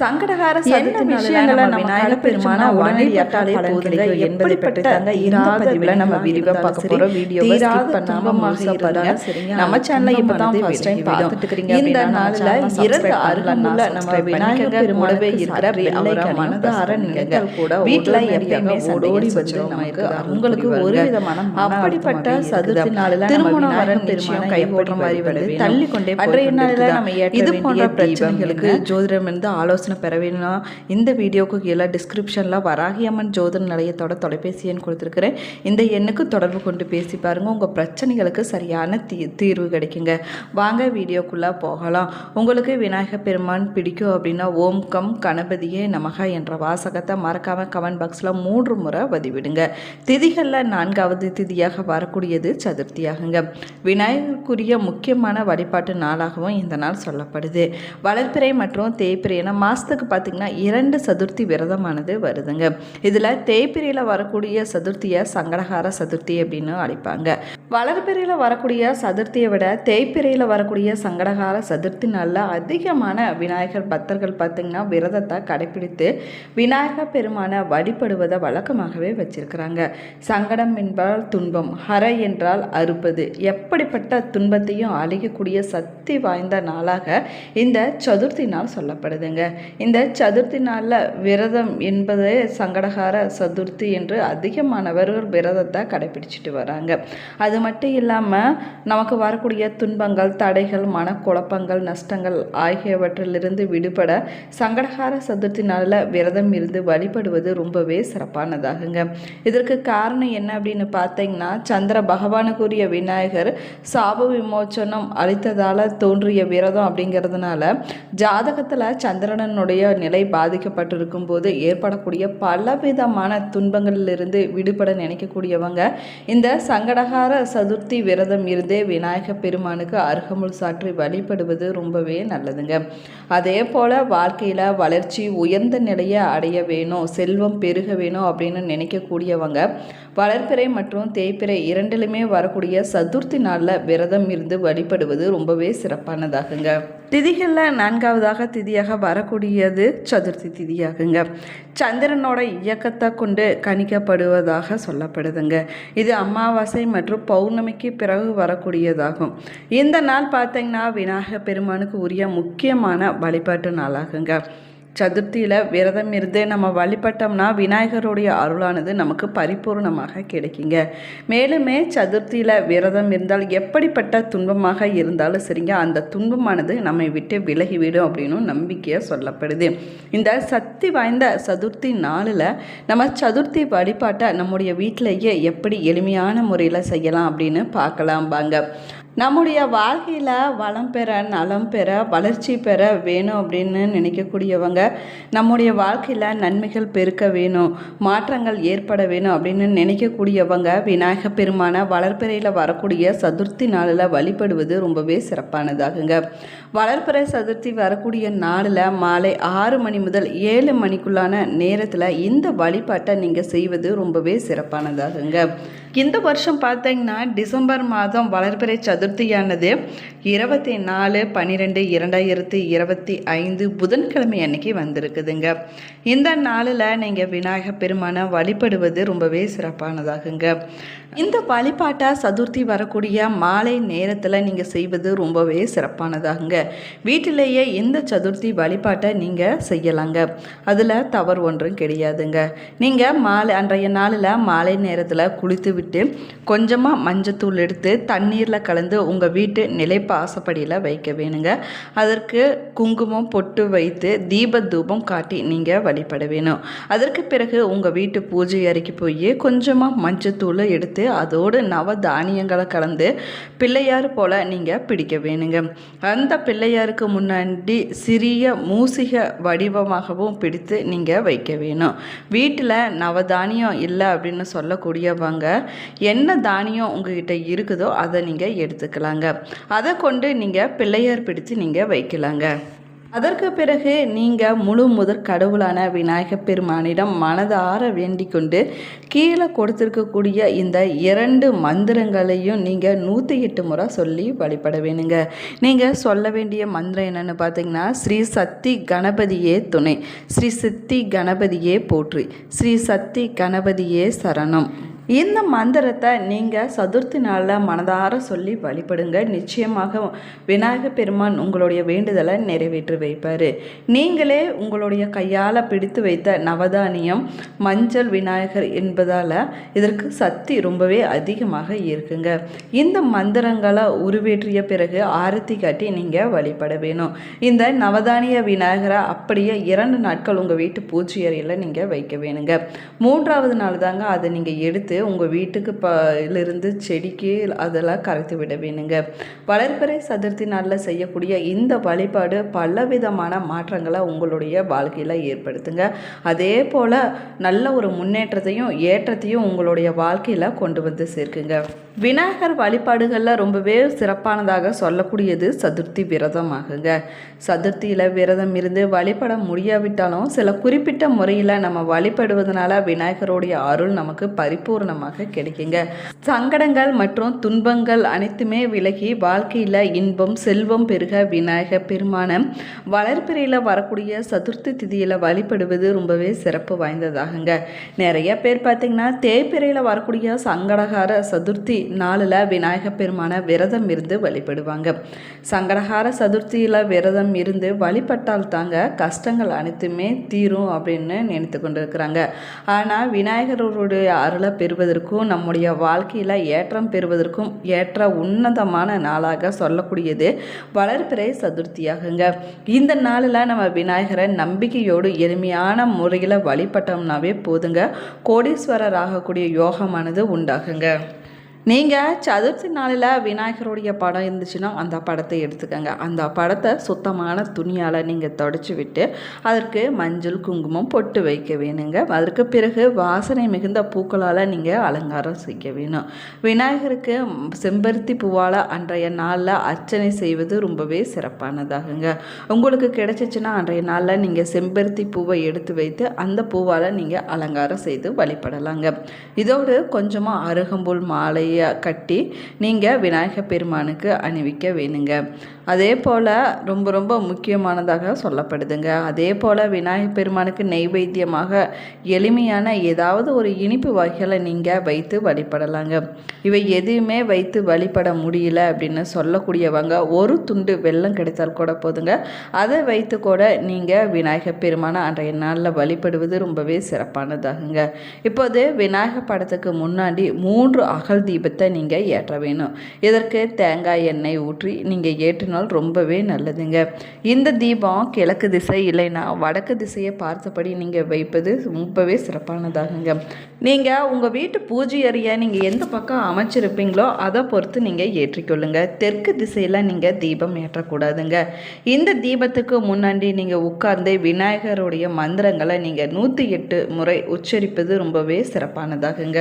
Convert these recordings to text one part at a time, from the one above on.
சங்கடகார என்ன விஷயங்களை நம்ம விநாயகர் பெருமான உடனடியாட்டாலே போதுங்க எப்படிப்பட்ட இராத நம்ம விரிவா பார்க்க போறோம். வீடியோ ஸ்கிப் பண்ணாம முழுசா பாருங்க. நம்ம சேனலை இப்பதான் ஃபர்ஸ்ட் டைம் பார்த்துட்டு இருக்கீங்க. இந்த நாள்ல இரண்டு அருகமுள்ள நம்ம விநாயகர் பெருமாளவே இருக்கிற வெள்ளை மனதார நினைங்கள் கூட வீட்டுல எப்பயுமே ஓடி வச்சிரும் நமக்கு உங்களுக்கு ஒரு விதமான அப்படிப்பட்ட சதுர்த்தி நாளில் திருமணம் வர பெருமாள் கை போடுற மாதிரி வந்து தள்ளி கொண்டே அன்றைய நாளில் நம்ம இது போன்ற பிரச்சனைகளுக்கு ஜோதிடம் இருந்து ஆலோசனை பெற வேணும்னா இந்த வீடியோவுக்கு கீழே டிஸ்கிரிப்ஷனில் வராகியம்மன் ஜோதன் நிலையத்தோட தொலைபேசி எண் கொடுத்துருக்குறேன். இந்த எண்ணுக்கு தொடர்பு கொண்டு பேசி பாருங்கள் உங்கள் பிரச்சனைகளுக்கு சரியான தீ தீர்வு கிடைக்குங்க. வாங்க வீடியோக்குள்ளே போகலாம். உங்களுக்கு விநாயகர் பெருமான் பிடிக்கும் அப்படின்னா ஓம் கம் கணபதியே நமக என்ற வாசகத்தை மறக்காமல் கமெண்ட் பாக்ஸில் மூன்று முறை பதிவிடுங்க. திதிகளில் நான்காவது திதியாக வரக்கூடியது சதுர்த்தியாகுங்க. விநாயகருக்குரிய முக்கியமான வழிபாட்டு நாளாகவும் இந்த நாள் சொல்லப்படுது. வளர்ப்பிறை மற்றும் தேய்பிறை என மாதத்துக்கு பார்த்திங்கன்னா இரண்டு சதுர்த்தி விரதமானது வருதுங்க. இதில் தேய்பிரியில் வரக்கூடிய சதுர்த்தியை சங்கடகார சதுர்த்தி அப்படின்னு அழைப்பாங்க. வளர்பிறையில் வரக்கூடிய சதுர்த்தியை விட தேய்பிரியில் வரக்கூடிய சங்கடகார சதுர்த்தி நாளில் அதிகமான விநாயகர் பக்தர்கள் பார்த்திங்கன்னா விரதத்தை கடைபிடித்து விநாயகர் பெருமானை வழிபடுவதை வழக்கமாகவே வச்சிருக்கிறாங்க. சங்கடம் என்பால் துன்பம் ஹர என்றால் அறுப்பது எப்படிப்பட்ட துன்பத்தையும் அழிக்கக்கூடிய சக்தி வாய்ந்த நாளாக இந்த சதுர்த்தி நாள் சொல்லப்படுதுங்க. இந்த சதுர்த்தி நாளில் விரதம் என்பது சங்கடகார சதுர்த்தி என்று அதிகமானவர்கள் விரதத்தை கடைபிடிச்சிட்டு வராங்க. அது மட்டும் இல்லாமல் நமக்கு வரக்கூடிய துன்பங்கள் தடைகள் மனக்குழப்பங்கள் நஷ்டங்கள் ஆகியவற்றிலிருந்து விடுபட சங்கடகார சதுர்த்தி நாளில் விரதம் இருந்து வழிபடுவது ரொம்பவே சிறப்பானதாகுங்க. இதற்கு காரணம் என்ன அப்படின்னு பார்த்தீங்கன்னா சந்திர பகவானுக்குரிய விநாயகர் சாப விமோச்சனம் அளித்ததால் தோன்றிய விரதம் அப்படிங்கிறதுனால ஜாதகத்தில் மனிதனுடைய நிலை பாதிக்கப்பட்டிருக்கும் போது ஏற்படக்கூடிய பலவிதமான துன்பங்களிலிருந்து விடுபட நினைக்கக்கூடியவங்க. இந்த சங்கடகார சதுர்த்தி விரதம் இருந்தே விநாயக பெருமானுக்கு அருகமுள் சாற்றி வழிபடுவது ரொம்பவே நல்லதுங்க. அதே போல் வாழ்க்கையில் வளர்ச்சி உயர்ந்த நிலையை அடைய வேணும் செல்வம் பெருக வேணும் அப்படின்னு நினைக்கக்கூடியவங்க. வளர்ப்பிறை மற்றும் தேய்ப்பிறை இரண்டிலுமே வரக்கூடிய சதுர்த்தி நாளில் விரதம் இருந்து வழிபடுவது ரொம்பவே சிறப்பானதாகுங்க. திதிகளில் நான்காவதாக திதியாக வரக்கூடியது சதுர்த்தி திதியாகுங்க. சந்திரனோட இயக்கத்தை கொண்டு கணிக்கப்படுவதாக சொல்லப்படுதுங்க. இது அமாவாசை மற்றும் பௌர்ணமிக்கு பிறகு வரக்கூடியதாகும். இந்த நாள் பார்த்தீங்கன்னா விநாயகர் பெருமானுக்கு உரிய முக்கியமான வழிபாட்டு நாளாகுங்க. சதுர்த்தியில் விரதம் இருந்து நம்ம வழிபட்டோம்னா விநாயகருடைய அருளானது நமக்கு பரிபூர்ணமாக கிடைக்குங்க. மேலுமே சதுர்த்தியில் விரதம் இருந்தால் எப்படிப்பட்ட துன்பமாக இருந்தாலும் சரிங்க அந்த துன்பமானது நம்மை விட்டு விலகிவிடும் அப்படின்னு நம்பிக்கையாக சொல்லப்படுது. இந்த சக்தி வாய்ந்த சதுர்த்தி நாளில் நம்ம சதுர்த்தி வழிபாட்டை நம்முடைய வீட்டிலேயே எப்படி எளிமையான முறையில் செய்யலாம் அப்படின்னு பார்க்கலாம் வாங்க. நம்முடைய வாழ்க்கையில் வளம் பெற நலம் பெற வளர்ச்சி பெற வேணும் அப்படின்னு நினைக்கக்கூடியவங்க நம்முடைய வாழ்க்கையில் நன்மைகள் பெருக்க வேணும் மாற்றங்கள் ஏற்பட வேணும் அப்படின்னு நினைக்கக்கூடியவங்க விநாயக பெருமான வளர்ப்பிறையில் வரக்கூடிய சதுர்த்தி நாளில் வழிபடுவது ரொம்பவே சிறப்பானதாகுங்க. வளர்ப்பிறை சதுர்த்தி வரக்கூடிய நாளில் மாலை ஆறு மணி முதல் ஏழு மணிக்குள்ளான நேரத்தில் இந்த வழிபாட்டை நீங்கள் செய்வது ரொம்பவே சிறப்பானதாகுங்க. இந்த வருஷம் பார்த்தீங்கன்னா டிசம்பர் மாதம் வளர்பிறை சதுர்த்தியானது. இருபத்தி நாலு பன்னிரெண்டு இரண்டாயிரத்தி இருபத்தி ஐந்து புதன்கிழமை அன்னைக்கு வந்திருக்குதுங்க. இந்த நாளில் நீங்கள் விநாயகர் பெருமானை வழிபடுவது ரொம்பவே சிறப்பானதாகுங்க. இந்த வழிபாட்டை சதுர்த்தி வரக்கூடிய மாலை நேரத்தில் நீங்கள் செய்வது ரொம்பவே சிறப்பானதாகுங்க. வீட்டிலேயே இந்த சதுர்த்தி வழிபாட்டை நீங்கள் செய்யலாங்க. அதில் தவறு ஒன்றும் கிடையாதுங்க. நீங்கள் மாலை அன்றைய நாளில் மாலை நேரத்தில் குளித்து விட்டு கொஞ்சமாக மஞ்சத்தூள் எடுத்து தண்ணீரில் கலந்து உங்கள் வீட்டு நிலைப்பாசப்படியில் வைக்க வேணுங்க. அதற்கு குங்குமம் பொட்டு வைத்து தீப தூபம் காட்டி நீங்கள் வழிபட வேணும். அதற்கு பிறகு உங்கள் வீட்டு பூஜை அறைக்கு போய் கொஞ்சமாக மஞ்சத்தூள் எடுத்து அதோடு நவ தானியங்களை கலந்து பிள்ளையார் போல் நீங்கள் பிடிக்க வேணுங்க. அந்த பிள்ளையாருக்கு முன்னாடி சிறிய மூசிக வடிவமாகவும் பிடித்து நீங்கள் வைக்க வேணும். வீட்டில் நவதானியம் இல்லை அப்படின்னு சொல்லக்கூடியவங்க என்ன தானியம் உங்ககிட்ட இருக்குதோ அதை நீங்கள் எடுத்துக்கலாங்க. அதை கொண்டு நீங்கள் பிள்ளையார் பிடித்து நீங்கள் வைக்கலாங்க. அதற்கு பிறகு நீங்கள் முழு முதற் கடவுளான விநாயகப் பெருமானிடம் மனதார வேண்டிக் கொண்டு கீழே கொடுத்துருக்கக்கூடிய இந்த இரண்டு மந்திரங்களையும் நீங்கள் நூற்றி எட்டு முறை சொல்லி வழிபட வேணுங்க. நீங்கள் சொல்ல வேண்டிய மந்திரம் என்னென்னு பார்த்தீங்கன்னா ஸ்ரீ சக்தி கணபதியே துணை ஸ்ரீ சித்தி கணபதியே போற்றி ஸ்ரீ சக்தி கணபதியே சரணம். இந்த மந்திரத்தை நீங்கள் சதுர்த்தி நாளில் மனதார சொல்லி வழிபடுங்க. நிச்சயமாக விநாயகர் பெருமான் உங்களுடைய வேண்டுதலை நிறைவேற்றி வைப்பார். நீங்களே உங்களுடைய கையால் பிடித்து வைத்த நவதானியம் மஞ்சள் விநாயகர் என்பதால் இதற்கு சக்தி ரொம்பவே அதிகமாக இருக்குங்க. இந்த மந்திரங்களை உருவேற்றிய பிறகு ஆரத்தி காட்டி நீங்கள் வழிபட வேணும். இந்த நவதானிய விநாயகரை அப்படியே இரண்டு நாட்கள் உங்கள் வீட்டு பூச்சி அறையில் நீங்கள் வைக்க வேணுங்க. மூன்றாவது நாள் தாங்க அதை நீங்கள் எடுத்து உங்கள் வீட்டுக்கு இருந்து செடிக்கு அதெல்லாம் கரைத்து விட வேணுங்க. வளர்ப்பறை சதுர்த்தி நாளில் செய்யக்கூடிய இந்த வழிபாடு பலவிதமான மாற்றங்களை உங்களுடைய வாழ்க்கையில் ஏற்படுத்துங்க. அதே போல் நல்ல ஒரு முன்னேற்றத்தையும் ஏற்றத்தையும் உங்களுடைய வாழ்க்கையில் கொண்டு வந்து சேர்க்குங்க. விநாயகர் வழிபாடுகளில் ரொம்பவே சிறப்பானதாக சொல்லக்கூடியது சதுர்த்தி விரதம் ஆகுங்க சதுர்த்தியில் விரதம் இருந்து வழிபட முடியாவிட்டாலும் சில குறிப்பிட்ட முறையில் நம்ம வழிபடுவதனால விநாயகருடைய அருள் நமக்கு பரிபூர்ணமாக கிடைக்குங்க. சங்கடங்கள் மற்றும் துன்பங்கள் அனைத்துமே விலகி வாழ்க்கையில் இன்பம் செல்வம் பெருக விநாயகர் பெருமானம் வளர்ப்பிறையில் வரக்கூடிய சதுர்த்தி திதியில் வழிபடுவது ரொம்பவே சிறப்பு வாய்ந்ததாகுங்க. நிறைய பேர் பார்த்திங்கன்னா தேய்பிறையில் வரக்கூடிய சங்கடகார சதுர்த்தி நாளில் விநாயகர் பெருமான விரதம் இருந்து வழிபடுவாங்க. சங்கடகார சதுர்த்தியில் விரதம் இருந்து வழிபட்டால் தாங்க கஷ்டங்கள் அனைத்துமே தீரும் அப்படின்னு நினைத்து கொண்டிருக்கிறாங்க. ஆனால் விநாயகருடைய அருளை பெறுவதற்கும் நம்முடைய வாழ்க்கையில் ஏற்றம் பெறுவதற்கும் ஏற்ற உன்னதமான நாளாக சொல்லக்கூடியது வளர்பிறை சதுர்த்தியாகுங்க. இந்த நாளில் நம்ம விநாயகரை நம்பிக்கையோடு எளிமையான முறையில் வழிபட்டோம்னாவே போதுங்க. கோடீஸ்வரர் ஆகக்கூடிய யோகமானது உண்டாகுங்க. நீங்கள் சதுர்த்தி நாளில் விநாயகருடைய படம் இருந்துச்சுன்னா அந்த படத்தை எடுத்துக்கோங்க. அந்த படத்தை சுத்தமான துணியால் நீங்கள் தொடச்சி விட்டு அதற்கு மஞ்சள் குங்குமம் பொட்டு வைக்க வேணுங்க. அதற்கு பிறகு வாசனை மிகுந்த பூக்களால் நீங்கள் அலங்காரம் செய்ய வேணும். விநாயகருக்கு செம்பருத்தி பூவால் அன்றைய நாளில் அர்ச்சனை செய்வது ரொம்பவே சிறப்பானதாகுங்க. உங்களுக்கு கிடைச்சிச்சுன்னா அன்றைய நாளில் நீங்கள் செம்பருத்தி பூவை எடுத்து வைத்து அந்த பூவால் நீங்கள் அலங்காரம் செய்து வழிபடலாங்க. இதோடு கொஞ்சமாக அருகம்புல் மாலை கட்டி நீங்கள் விநாயகர் பெருமானுக்கு அணிவிக்க வேணுங்க. அதே போல் ரொம்ப ரொம்ப முக்கியமானதாக சொல்லப்படுதுங்க. அதே போல் விநாயகர் பெருமானுக்கு நெய்வேத்தியமாக எளிமையான ஏதாவது ஒரு இனிப்பு வகைகளை நீங்கள் வைத்து வழிபடலாங்க. இவை எதுவுமே வைத்து வழிபட முடியல அப்படின்னு சொல்லக்கூடியவங்க ஒரு துண்டு வெள்ளம் கிடைத்தால் கூட போதுங்க. அதை வைத்து கூட நீங்கள் விநாயகர் பெருமானை அன்றைய நாளில் வழிபடுவது ரொம்பவே சிறப்பானதாகுங்க. இப்போது விநாயகர் படத்துக்கு முன்னாடி மூன்று அகல் தீபத்தை நீங்கள் ஏற்ற வேணும். இதற்கு தேங்காய் எண்ணெய் ஊற்றி நீங்கள் ஏற்றினால் ரொம்பவே நல்லதுங்க. இந்த தீபம் கிழக்கு திசை இல்லைன்னா வடக்கு திசையை பார்த்தபடி நீங்கள் வைப்பது ரொம்பவே சிறப்பானதாகுங்க. நீங்கள் உங்கள் வீட்டு பூஜை அறையை நீங்கள் எந்த பக்கம் அமைச்சிருப்பீங்களோ அதை பொறுத்து நீங்கள் ஏற்றிக்கொள்ளுங்க. தெற்கு திசையில் நீங்கள் தீபம் ஏற்றக்கூடாதுங்க. இந்த தீபத்துக்கு முன்னாடி நீங்கள் உட்கார்ந்து விநாயகருடைய மந்திரங்களை நீங்கள் நூற்றி எட்டு முறை உச்சரிப்பது ரொம்பவே சிறப்பானதாகுங்க.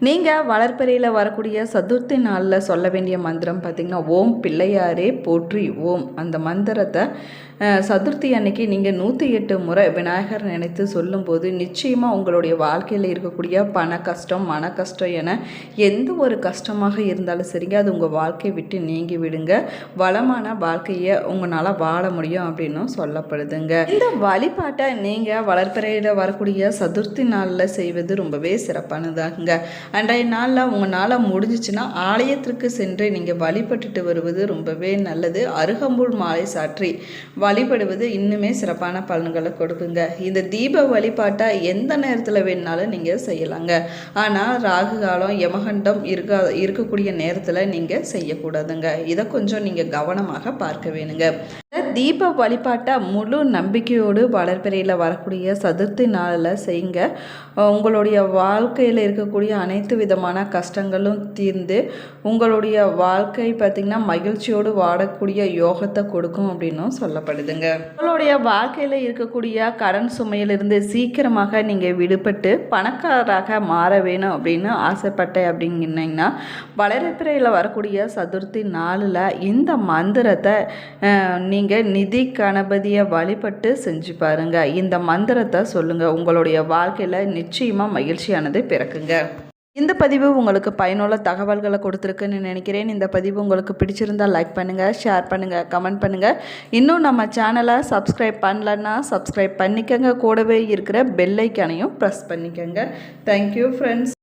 நீங்கள் வளர்ப்பறையில் வரக்கூடிய சதுர்த்தி நாளில் சொல்ல வேண்டிய மந்திரம் பார்த்திங்கன்னா ஓம் பிள்ளையாரே போற்றி ஓம். அந்த மந்திரத்தை சதுர்த்தி அன்னைக்கு நீங்கள் நூற்றி எட்டு முறை விநாயகர் நினைத்து சொல்லும்போது நிச்சயமாக உங்களுடைய வாழ்க்கையில் இருக்கக்கூடிய பண கஷ்டம் மன கஷ்டம் என எந்த ஒரு கஷ்டமாக இருந்தாலும் சரிங்க. அது உங்கள் வாழ்க்கையை விட்டு நீங்கி விடுங்க. வளமான வாழ்க்கையை உங்களால் வாழ முடியும் அப்படின்னும் சொல்லப்படுதுங்க. இந்த வழிபாட்டை நீங்கள் வளர்ப்பறையில் வரக்கூடிய சதுர்த்தி நாளில் செய்வது ரொம்பவே சிறப்பானதாகுங்க அன்றைய நாளில் உங்களால் முடிஞ்சிச்சுன்னா ஆலயத்திற்கு சென்று நீங்கள் வழிபட்டுட்டு வருவது ரொம்பவே நல்லது. அருகம்புல் மாலை சாற்றி வழிபடுவது இன்னுமே சிறப்பான பலன்களை கொடுக்குங்க. இந்த தீப வழிபாட்டை எந்த நேரத்தில் வேணுனாலும் நீங்கள் செய்யலாங்க. ஆனால் ராகு காலம் யமகண்டம் இருக்கா இருக்கக்கூடிய நேரத்தில் நீங்கள் செய்யக்கூடாதுங்க. இதை கொஞ்சம் நீங்கள் கவனமாக பார்க்க வேணுங்க. தீப வழிபாட்டை முழு நம்பிக்கையோடு வளர்ப்பிறையில் வரக்கூடிய சதுர்த்தி நாளில் செய்யுங்க. உங்களுடைய வாழ்க்கையில் இருக்கக்கூடிய அனைத்து விதமான கஷ்டங்களும் தீர்ந்து உங்களுடைய வாழ்க்கை பார்த்திங்கன்னா மகிழ்ச்சியோடு வாடக்கூடிய யோகத்தை கொடுக்கும் அப்படின்னும் சொல்லப்படுதுங்க. உங்களுடைய வாழ்க்கையில் இருக்கக்கூடிய கடன் சுமையிலிருந்து சீக்கிரமாக நீங்கள் விடுபட்டு பணக்காரராக மாற வேணும் அப்படின்னு ஆசைப்பட்டேன் அப்படின்னீங்கன்னா வளர்ப்பிறையில் வரக்கூடிய சதுர்த்தி நாளில் இந்த மந்திரத்தை நீங்கள் நிதி கணபதியை வழிபட்டு செஞ்சு பாருங்க. இந்த மந்திரத்தை சொல்லுங்கள் உங்களுடைய வாழ்க்கையில் நிச்சயமாக மகிழ்ச்சியானது பிறக்குங்க. இந்த பதிவு உங்களுக்கு பயனுள்ள தகவல்களை கொடுத்துருக்குன்னு நினைக்கிறேன். இந்த பதிவு உங்களுக்கு பிடிச்சிருந்தால் லைக் பண்ணுங்கள் ஷேர் பண்ணுங்கள் கமெண்ட் பண்ணுங்கள் இன்னும் நம்ம சேனலை சப்ஸ்கிரைப் பண்ணலன்னா சப்ஸ்கிரைப் பண்ணிக்கங்க. கூடவே இருக்கிற பெல்லைக்கனையும் ப்ரெஸ் பண்ணிக்கோங்க. Thank you friends